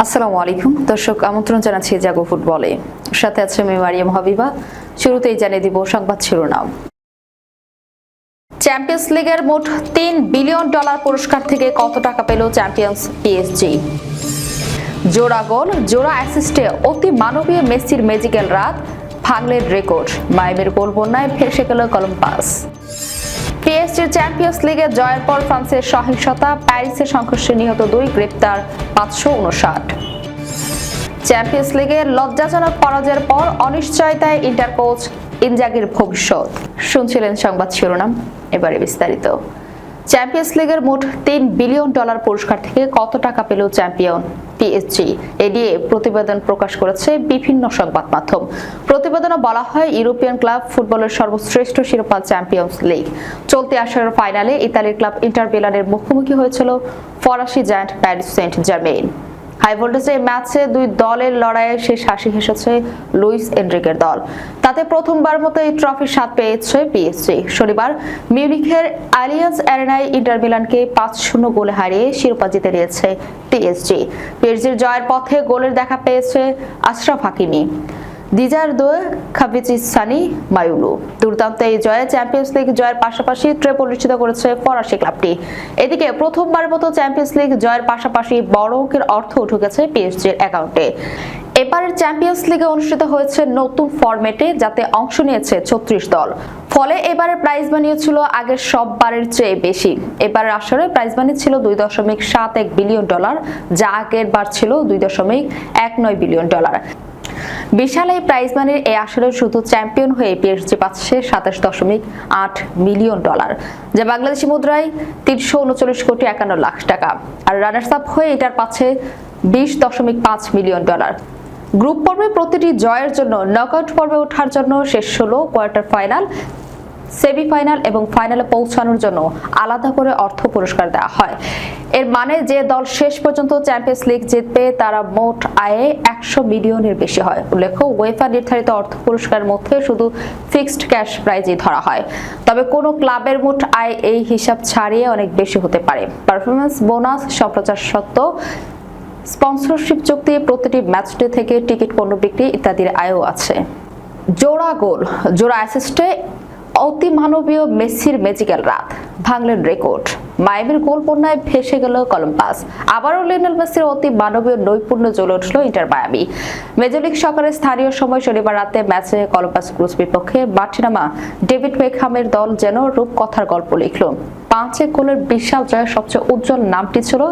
আসসালামু আলাইকুম। দর্শক, আমন্ত্রণ জানাচ্ছি জাগো ফুটবলে। সাথে আছে আমি মারিয়াম হাবিবা। শুরুতেই জানিয়ে দিব সংবাদ শিরোনাম। চ্যাম্পিয়ন্স লিগের মোট তিন বিলিয়ন ডলার পুরস্কার থেকে কত টাকা পেল চ্যাম্পিয়ন্স পিএসজি জোড়া গোল, জোড়া অ্যাসিস্টে অতি মানবীয় মেসির ম্যাজিক্যাল রাত ভাঙলেন রেকর্ড মাইমের গোল বন্যায় ভেসে গেল কলম্বাস। পিএসজির চ্যাম্পিয়ন্স লিগে জয়ের পর ফ্রান্সের সহিংসতা প্যারিসের সংঘর্ষে নিহত দুই গ্রেপ্তার পাঁচশো উনষাট। চ্যাম্পিয়ন্স লিগে লজ্জাজনক পরাজয়ের পর অনিশ্চয়তায় ইন্টার কোচ ইনজাগির ভবিষ্যৎ। শুনছিলেন সংবাদ শিরোনাম, এবারে বিস্তারিত। চ্যাম্পিয়ন্স লিগের মোট তিন বিলিয়ন ডলার পুরস্কার থেকে কত টাকা পেল চ্যাম্পিয়ন পিএসজি এ নিয়ে প্রতিবেদন প্রকাশ করেছে বিভিন্ন সংবাদ মাধ্যম। প্রতিবেদনে বলা হয়, ইউরোপিয়ান ক্লাব ফুটবলের সর্বশ্রেষ্ঠ শিরোপা চ্যাম্পিয়ন্স লিগ। চলতি আসরের ফাইনালে ইতালির ক্লাব ইন্টার মিলানের মুখোমুখি হয়েছিল ফরাসি giant Paris Saint Germain high ভোল্টেজের ম্যাচে দুই দলের লড়াইয়ে শেষ হাসি হেসেছে লুইস এনরিকের দল। তাতে প্রথমবার মতো এই ট্রফির স্বাদ পেয়েছে পিএসজি শনিবার মিউনিখের আলিয়ান্স অ্যারেনায় ইন্টার মিলানকে পাঁচ শূন্য গোলে হারিয়ে শিরোপা জিতে নিয়েছে পিএসজি পিএসজির জয়ের পথে গোলের দেখা পেয়েছে আশরাফ হাকিমি দিজার দোয়ে খাবিচি সানি, মায়ুলু। দুর্দান্ত এই জয়ে চ্যাম্পিয়ন্স লিগ জয়ের পাশাপাশি ট্রেপল নিশ্চিত করেছে ফরাসি ক্লাবটি। এদিকে প্রথমবার মতো চ্যাম্পিয়ন্স লিগ জয়ের পাশাপাশি বড় অঙ্কের অর্থ ঢুকেছে পিএসজির অ্যাকাউন্টে। এবারের চ্যাম্পিয়ন্স লিগে অনুষ্ঠিত হয়েছে নতুন ফরম্যাটে, যাতে অংশ নিয়েছে ছত্রিশ দল। ফলে এবারের প্রাইজ মানি ছিল আগের সব বারের চেয়ে বেশি। এবারের আসরে প্রাইজ মানি ছিল দুই দশমিক সাত এক বিলিয়ন ডলার যা আগের বার ছিল দুই দশমিক এক নয় বিলিয়ন ডলার বিশাল এই প্রাইজ মানির এই আসরে শুধু চ্যাম্পিয়ন হয়ে পিএসজি পাচ্ছে সাতাশ দশমিক আট মিলিয়ন ডলার যা বাংলাদেশি মুদ্রায় তিনশো উনচল্লিশ কোটি একান্ন লাখ টাকা। আর রানার্স আপ হয়ে এটার পাচ্ছে বিশ দশমিক পাঁচ মিলিয়ন ডলার গ্রুপ পর্বে প্রতিটি জয়ের জন্য নকআউট পর্বে ওঠার জন্য শেষ ষোলো কোয়ার্টার ফাইনাল সেমিফাইনাল এবং ফাইনালে পৌঁছানোর জন্য আলাদা করে অর্থ পুরস্কার দেওয়া হয়। এর মানে যে দল শেষ পর্যন্ত চ্যাম্পিয়ন্স লিগ জিতবে, তারা মোট আয়ে একশো মিলিয়নের বেশি হয়। উল্লেখ্য ওয়েফা নির্ধারিত অর্থ পুরস্কারের মধ্যে শুধু ফিক্সড ক্যাশ প্রাইজই ধরা হয়। তবে কোনো ক্লাবের মোট আয় এই হিসাব ছাড়িয়ে অনেক বেশি হতে পারে। পারফরমেন্স বোনাস, সম্প্রচার সত্ত্বেও স্পন্সরশিপ চুক্তি প্রতিটি ম্যাচ ডে থেকে টিকিট, পণ্য বিক্রি ইত্যাদির আয়ও আছে। জোড়া গোল, জোড়া অ্যাসিস্টে অতিমানবীয় মেসির ম্যাজিক্যাল রাত, ভাঙলেন রেকর্ড মাইমের গোল পণ্যায় ভেসে গেল কলম্বাস। আবারও লিওনেল মেসির অতি মানবীয় নৈপুণ্য জ্বলে উঠল ইন্টার মায়ামি মেজর লিগ সকালের স্থানীয় সময় শনিবার রাতে ম্যাচে কলম্বাস ক্রুজ বিপক্ষে মাঠে নামা ডেভিড বেকহামের দল যেন রূপকথার গল্প লিখল। পাঁচ গোলের বিশাল জয়ের সবচেয়ে উজ্জ্বল নামটি ছিল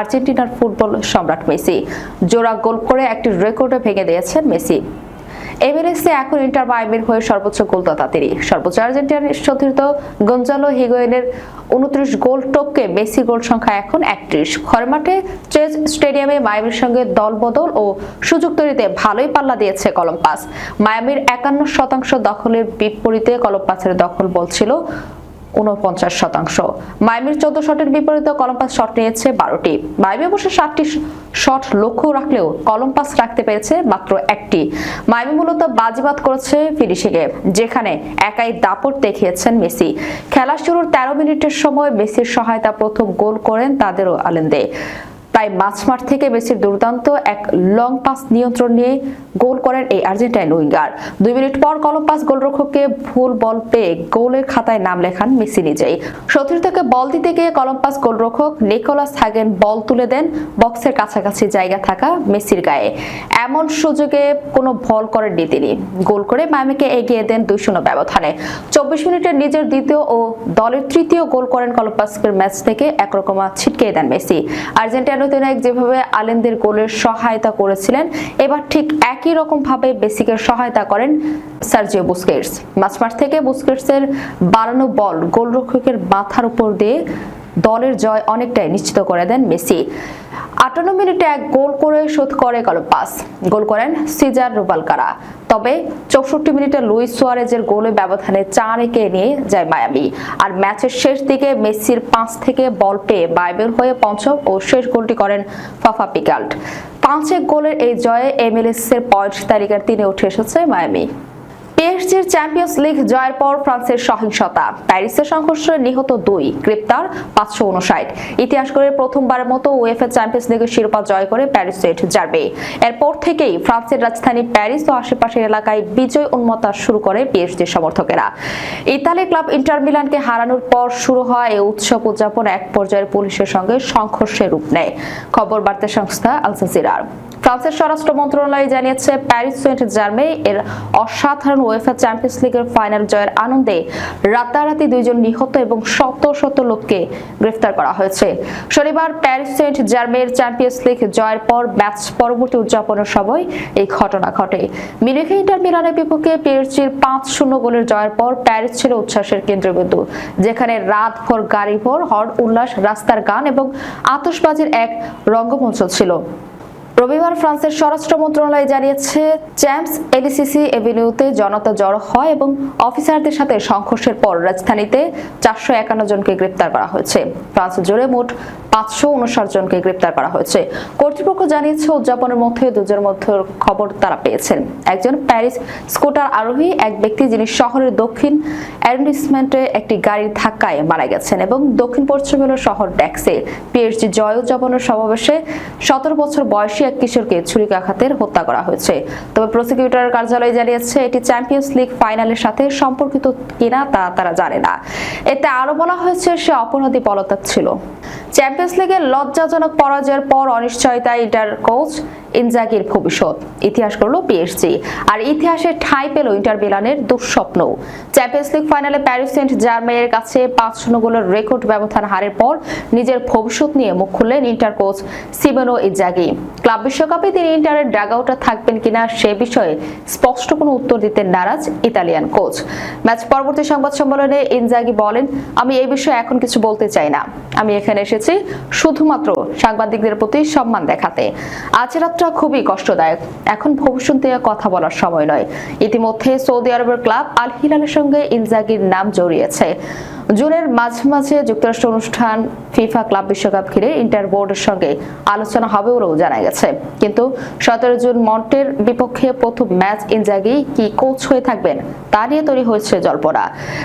আর্জেন্টিনার ফুটবল সম্রাট মেসি। জোড়া গোল করে একটি রেকর্ডে ভেঙে দিয়েছেন মেসি। এমিরেটসে এখন ইন্টার মায়ামির হয়ে সর্বোচ্চ গোলদাতা তিনি। সর্বোচ্চ আর্জেন্টিনার সতীর্থ গঞ্জালো হিগোয়েনের উনত্রিশ গোল টপকে মেসি গোল সংখ্যা এখন একত্রিশ। ঘরমাঠে চেজ স্টেডিয়ামে মায়ামির সঙ্গে দল বদল ও সুযোগ তৈরিতে ভালোই পাল্লা দিয়েছে কলম্পাস মায়ামির একান্ন শতাংশ দখলের বিপরীতে কলম্পাসের দখল বলছিল উনপঞ্চাশ শতাংশ। মাইমির চোদ্দ শটের বিপরীতে কলম্পাস শট নিয়েছে বারোটি। মাইমি অবশ্য ষাটটি শট লক্ষ্য রাখলেও কলম্পাস রাখতে পেরেছে মাত্র একটি। মাইমি মূলত বাজিবাদ করেছে ফিনিশিংয়ে, যেখানে একাই দাপট দেখিয়েছেন মেসি। খেলা শুরুর তেরো মিনিটের সময় মেসির সহায়তা প্রথম গোল করেন তাদেরও আলেন্দে। প্রায় মাঝমাঠ থেকে মেসির দুর্দান্ত এক লং পাস নিয়ন্ত্রণ নিয়ে গোল করেন এই আর্জেন্টাইন উইঙ্গার। দুই মিনিট পর কলম পাস গোলরক্ষককে ভুল বল পেয়ে গোলের খাতায় নাম লেখান মেসি নিজেই। সতীর্থকে বল দিতে গিয়ে কলম পাস গোলরক্ষক নিকোলাস হাগেন বল তুলে দেন বক্সের কাছাকাছি জায়গা থাকা মেসির গায়ে। এমন সুযোগে কোনো ভল করেননি তিনি। গোল করে মায়ামিকে এগিয়ে দেন দুই শূন্য ব্যবধানে। চব্বিশ মিনিটে নিজের দ্বিতীয় ও দলের তৃতীয় গোল করেন কলম্পাসের ম্যাচ থেকে একরকম ছিটকে দেন মেসি। আর্জেন্টিনা অধিনায়ক যেভাবে আলেনদের গোলের সহায়তা করেছিলেন, এবার ঠিক একই রকম ভাবে বেসিকের সহায়তা করেন সার্জিও বুস্কেটস। মাঝমাঠ থেকে বুস্কেটসের বাড়ানো বল গোলরক্ষকের মাথার উপর দিয়ে দলের জয় অনেকটাই নিশ্চিত করে দেন মেসি। আটান্ন মিনিটে এক গোল করে শোধ করে গেল পাস। গোল করেন সিজার রুবালকারা। তবে চৌষট্টি মিনিটে লুইস সোয়ারেজের গোলে ব্যবধানে চার একে নিয়ে যায় মায়ামি। আর ম্যাচের শেষ দিকে মেসির পাঁচ থেকে বল পেয়ে বাইবেল হয়ে পঞ্চম ও শেষ গোলটি করেন ফাফা পিকাল্ট পাঁচ এক গোলের এই জয়ে এমএলএস এর পয়েন্ট তালিকার তিনে উঠে এসেছে মায়ামি। পিএসজির চ্যাম্পিয়ন্স লিগ জয়ের পর ফ্রান্সের সহিংসতা। প্যারিসের সংঘর্ষে নিহত দুই, গ্রেপ্তার পাঁচশো উনষাট। ইতিহাস করে প্রথমবারের মতো ওয়েফা চ্যাম্পিয়ন্স লিগের শিরোপা জয় করে প্যারিস সেট যাবে এরপর থেকেই ফ্রান্সের রাজধানী প্যারিস ও আশেপাশের এলাকায় বিজয় উন্মতা শুরু করে পিএসজির সমর্থকেরা। ইতালি ক্লাব ইন্টার মিলানকে হারানোর পর শুরু হয় এই উৎসব উদযাপন। এক পর্যায়ের পুলিশের সঙ্গে সংঘর্ষের রূপ নেয়। খবর বার্তা সংস্থা আল জাজিরার। ফ্রান্সের স্বরাষ্ট্র মন্ত্রণালয় জানিয়েছে, প্যারিস সেন্ট জার্মে এর অসাধারণ ওয়েফা চ্যাম্পিয়ন্স লিগের ফাইনাল জয়ের আনন্দে রাতারাতি দুইজন নিহত এবং শত শত লোককে গ্রেফতার করা হয়েছে। শনিবার প্যারিস সেন্ট জার্মের চ্যাম্পিয়ন্স লিগ জয়ের পর ম্যাচ পরবর্তী উদযাপনের সময় এই ঘটনা ঘটে। মিউনিখে ইন্টার মিলানের বিপক্ষে পিএসজির পাঁচ শূন্য গোলের জয়ের পর প্যারিস ছিল উচ্ছ্বাসের কেন্দ্রবিন্দু, যেখানে রাত ভোর গাড়ি ভোর হর্ন, উল্লাস, রাস্তার গান এবং আতশবাজির এক রঙ্গমঞ্চ ছিল। রবিবার ফ্রান্সের স্বরাষ্ট্র মন্ত্রণালয় জানিয়েছে, চ্যাম্পস এলিসিসি এভিনিউতে জনতা জড়ো হয় এবং অফিসারদের সাথে সংঘর্ষের পর রাজধানীতে চারশো একান্ন জনকে গ্রেপ্তার করা হয়েছে। ফ্রান্স জুড়ে মোট পাঁচশো উনষাট জনকে গ্রেপ্তার করা হয়েছে। কর্তৃপক্ষ জানিয়েছে, উদযাপনের মধ্যে দুজনের মধ্যে খবর তারা পেয়েছেন। একজন প্যারিস স্কুটার আরোহী, এক ব্যক্তি যিনি শহরের দক্ষিণ অ্যারেন্ডিসমেন্টে একটি গাড়ির ধাক্কায় মারা গেছেন এবং দক্ষিণ পশ্চিমের শহর ড্যাক্সে পিএইচডি জয় উদযাপনের সমাবেশে সতেরো বছর বয়সী এক কিশোরকে ছুরিকাঘাতের হত্যা করা হয়েছে। তবে প্রসিকিউটরের কার্যালয় জানিয়েছে, এটি চ্যাম্পিয়ন্স লিগ ফাইনালের সাথে সম্পর্কিত কিনা তা তারা জানে না। এতে আরও বলা হয়েছে, সে অপরাধী পলাতক ছিল। চ্যাম্পিয়ন্স লিগের লজ্জাজনক পরাজয়ের পর অনিশ্চয়তায় ইন্টার কোচ ইনজাগির ভবিষ্যৎ। ইতিহাস করল পিএসজি আর ইতিহাসে ঠাঁই পেল ইন্টার মিলানের দুঃস্বপ্ন। চ্যাম্পিয়ন্স লিগ ফাইনালে প্যারিস সেন্ট জার্মের কাছে পাঁচ গোলের রেকর্ড ব্যবধান হারের পর নিজের ভবিষ্যৎ নিয়ে মুখ খুললেন Inter coach Simone Inzaghi club বিশ্বকাপে তিনি ইন্টারের ডাগআউটে থাকবেন কিনা সে বিষয়ে স্পষ্ট কোনো উত্তর দিতে নারাজ ইতালিয়ান কোচ। ম্যাচ পরবর্তী সংবাদ সম্মেলনে ইনজাগি বলেন, আমি এই বিষয়ে এখন কিছু বলতে চাই না। আমি এখানে এসেছি শুধুমাত্র সাংবাদিকদের প্রতি সম্মান দেখাতে। আজ রাতটা খুবই কষ্টদায়ক। এখন ভবিষ্যৎ নিয়ে কথা বলার সময় নয়। ইতিমধ্যে সৌদি আরবের ক্লাব আল হিলালের সঙ্গে ইনজাগির নাম জড়িয়েছে। জুনের মাঝে যুক্তরাষ্ট্র অনুষ্ঠান ফিফা ক্লাব বিশ্বকাপ ঘিরে ইন্টার বোর্ডের সঙ্গে আলোচনা হবে বলেও জানা গেছে। কিন্তু সতেরো জুন মন্টের বিপক্ষে প্রথম ম্যাচ ইনজাগি কি কোচ হয়ে থাকবেন তা নিয়ে তৈরি হয়েছে জল্পনা।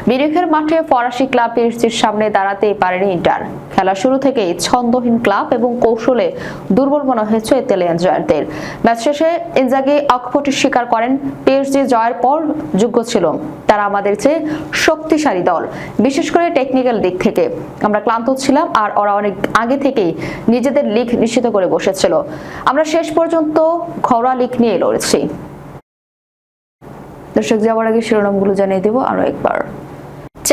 মিরিখের মাঠে ফরাসি ক্লাব পিএসজির সামনে দাঁড়াতেই পারেনি ইন্টার। খেলা শুরু থেকেই ছন্দহীন ক্লাব এবং কৌশলে দুর্বল মনে হয়েছে ইতালিয়ান জয়ারদের ম্যাচ শেষে ইনজাগি অকপটি স্বীকার করেন, পিএসজি জয়ের পর যোগ্য ছিল তারা আমাদের চেয়ে শক্তিশালী দল, বিশেষ করে টেকনিক্যাল দিক থেকে। আমরা ক্লান্ত ছিলাম আর ওরা অনেক আগে থেকেই নিজেদের লিগ নিশ্চিত করে বসেছিল। আমরা শেষ পর্যন্ত ঘরোয়া লিগ নিয়ে লড়েছি। দর্শক, যাওয়ার আগে শিরোনামগুলো জানিয়ে দেব আরও একবার।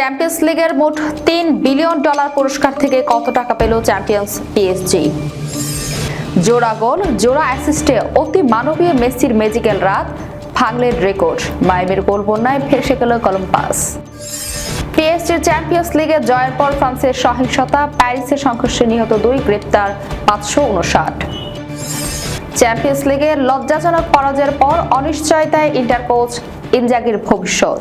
চ্যাম্পিয়ন্স লিগের মোট তিন বিলিয়ন ডলার পুরস্কার থেকে কত টাকা পেল চ্যাম্পিয়ন্স পিএসজি? জোড়া গোল, জোড়া অ্যাসিস্টে অতি মানবীয় মেসির ম্যাজিক্যাল রাত ভাঙলেন রেকর্ড মাইমের গোল বন্যায় ফেসে গেল কলম্পাস পিএসজি চ্যাম্পিয়ন্স লিগে জয়ের পর ফ্রান্সের সহিংসতা প্যারিসের সংঘর্ষে নিহত দুই গ্রেপ্তার, পাঁচশো উনষাট। চ্যাম্পিয়ন্স লিগে লজ্জাজনক পরাজয়ের পর অনিশ্চয়তায় ইন্টার কোচ ইনজাগির ভবিষ্যৎ।